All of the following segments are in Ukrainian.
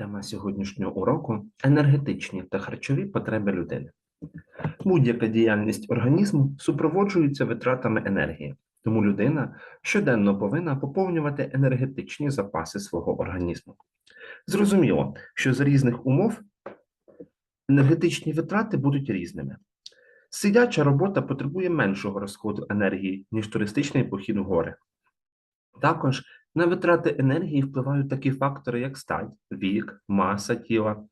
Тема сьогоднішнього уроку енергетичні та харчові потреби людини. Будь-яка діяльність організму супроводжується витратами енергії, тому людина щоденно повинна поповнювати енергетичні запаси свого організму. Зрозуміло, що за різних умов енергетичні витрати будуть різними. Сидяча робота потребує меншого розходу енергії, ніж туристичний похід у гори. Також на витрати енергії впливають такі фактори, як стать, вік, маса тіла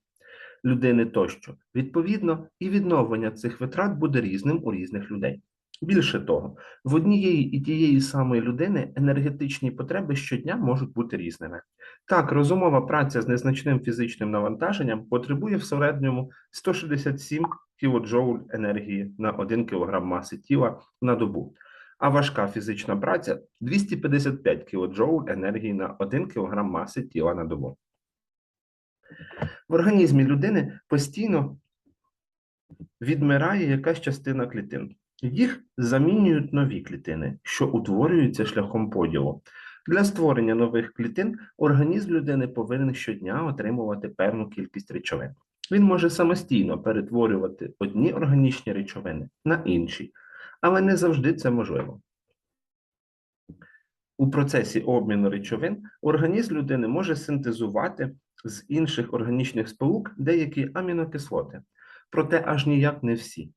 людини тощо. Відповідно, і відновлення цих витрат буде різним у різних людей. Більше того, в однієї і тієї самої людини енергетичні потреби щодня можуть бути різними. Так, розумова праця з незначним фізичним навантаженням потребує в середньому 167 кДж енергії на 1 кг маси тіла на добу, а важка фізична праця 255 кДж енергії на 1 кг маси тіла на добу. В організмі людини постійно відмирає якась частина клітин. Їх замінюють нові клітини, що утворюються шляхом поділу. Для створення нових клітин організм людини повинен щодня отримувати певну кількість речовин. Він може самостійно перетворювати одні органічні речовини на інші, але не завжди це можливо. У процесі обміну речовин організм людини може синтезувати з інших органічних сполук деякі амінокислоти, проте аж ніяк не всі.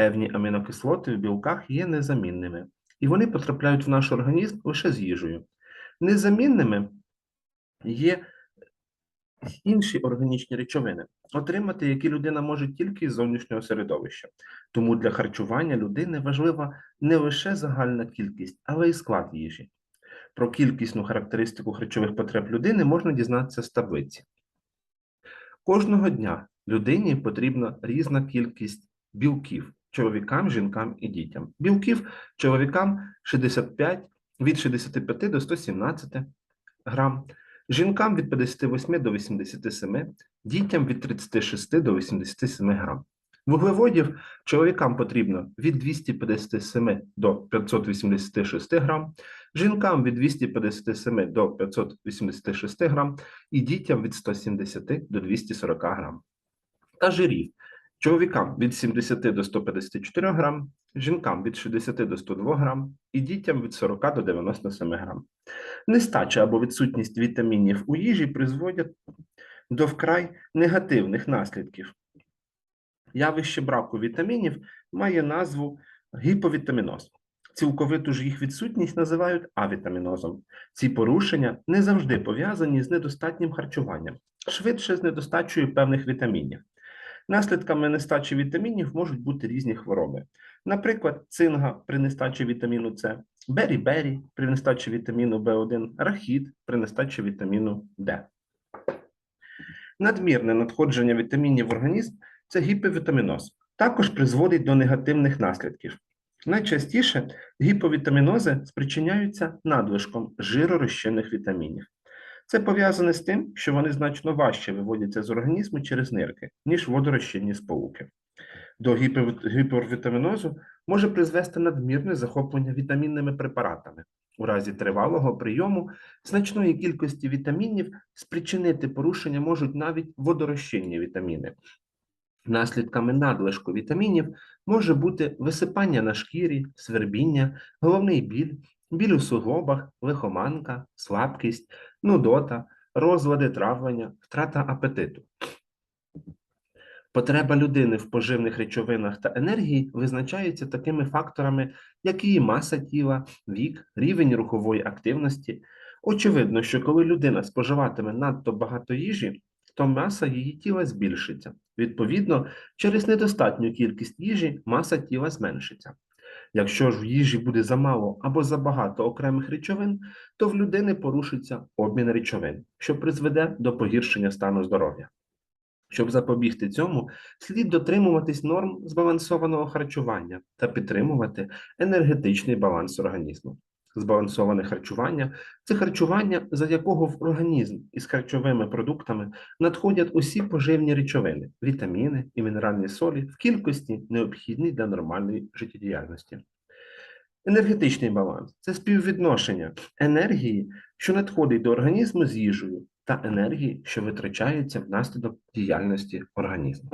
Певні амінокислоти в білках є незамінними, і вони потрапляють в наш організм лише з їжею. Незамінними є інші органічні речовини, отримати які людина може тільки з зовнішнього середовища. Тому для харчування людини важлива не лише загальна кількість, але й склад їжі. Про кількісну характеристику харчових потреб людини можна дізнатися з таблиці. Кожного дня людині потрібна різна кількість білків чоловікам, жінкам і дітям. Білків чоловікам 65, від 65 до 117 грам, жінкам від 58 до 87, дітям від 36 до 87 грам. Вуглеводів чоловікам потрібно від 257 до 586 грам, жінкам від 257 до 586 грам і дітям від 170 до 240 грам. Та жирів чоловікам від 70 до 154 грам, жінкам від 60 до 102 грам і дітям від 40 до 97 грам. Нестача або відсутність вітамінів у їжі призводять до вкрай негативних наслідків. Явище браку вітамінів має назву гіповітаміноз. Цілковиту ж їх відсутність називають авітамінозом. Ці порушення не завжди пов'язані з недостатнім харчуванням, швидше з недостачею певних вітамінів. Наслідками нестачі вітамінів можуть бути різні хвороби. Наприклад, цинга при нестачі вітаміну С, бері-бері при нестачі вітаміну В1, рахіт при нестачі вітаміну Д. Надмірне надходження вітамінів в організм це гіповітаміноз. Також призводить до негативних наслідків. Найчастіше гіповітамінози спричиняються надлишком жиророзчинних вітамінів. Це пов'язане з тим, що вони значно важче виводяться з організму через нирки, ніж водорозчинні сполуки. До гіповітамінозу може призвести надмірне захоплення вітамінними препаратами. У разі тривалого прийому значної кількості вітамінів спричинити порушення можуть навіть водорозчинні вітаміни. Наслідками надлишку вітамінів може бути висипання на шкірі, свербіння, головний біль, біль у суглобах, лихоманка, слабкість, нудота, розлади травлення, втрата апетиту. Потреба людини в поживних речовинах та енергії визначається такими факторами, як її маса тіла, вік, рівень рухової активності. Очевидно, що коли людина споживатиме надто багато їжі, то маса її тіла збільшиться. Відповідно, через недостатню кількість їжі маса тіла зменшиться. Якщо ж в їжі буде замало або забагато окремих речовин, то в людини порушиться обмін речовин, що призведе до погіршення стану здоров'я. Щоб запобігти цьому, слід дотримуватись норм збалансованого харчування та підтримувати енергетичний баланс організму. Збалансоване харчування це харчування, за якого в організм із харчовими продуктами надходять усі поживні речовини, вітаміни і мінеральні солі в кількості, необхідній для нормальної життєдіяльності. Енергетичний баланс це співвідношення енергії, що надходить до організму з їжею, та енергії, що витрачається внаслідок діяльності організму.